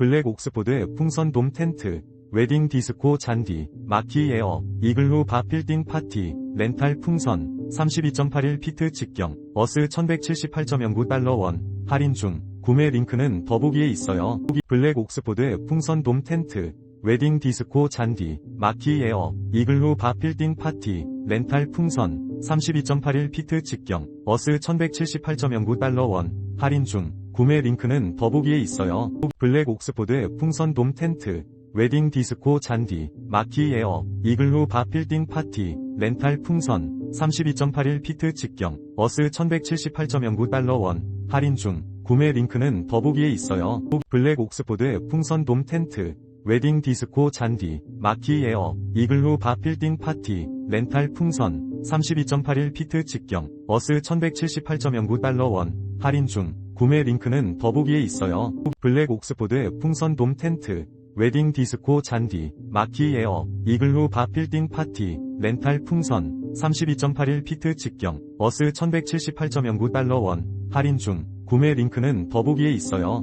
블랙 옥스포드 풍선 돔 텐트, 웨딩 디스코 잔디, 마키 에어, 이글루 바 빌딩 파티, 렌탈 풍선, 32.81 피트 직경, 어스 1178.09달러 원, 할인 중, 구매 링크는 더보기에 있어요. 블랙 옥스포드 풍선 돔 텐트, 웨딩 디스코 잔디, 마키 에어, 이글루 바 빌딩 파티, 렌탈 풍선, 32.81 피트 직경, 어스 1178.09달러 원, 할인 중, 구매 링크는 더보기에 있어요. 블랙 옥스포드 풍선 돔 텐트, 웨딩 디스코 잔디, 마키 에어, 이글루 바 빌딩 파티, 렌탈 풍선, 32.81 피트 직경, 어스 1178.09달러 원, 할인 중, 구매 링크는 더보기에 있어요. 블랙 옥스포드 풍선 돔 텐트, 웨딩 디스코 잔디, 마키 에어, 이글루 바 빌딩 파티, 렌탈 풍선, 32.81 피트 직경, 어스 1178.09달러 원, 할인 중, 구매 링크는 더보기에 있어요. 블랙 옥스포드 풍선 돔 텐트, 웨딩 디스코 잔디, 마키 에어, 이글루 바 빌딩 파티, 렌탈 풍선, 32.81 피트 직경, 어스 1178.09달러 원, 할인 중, 구매 링크는 더보기에 있어요.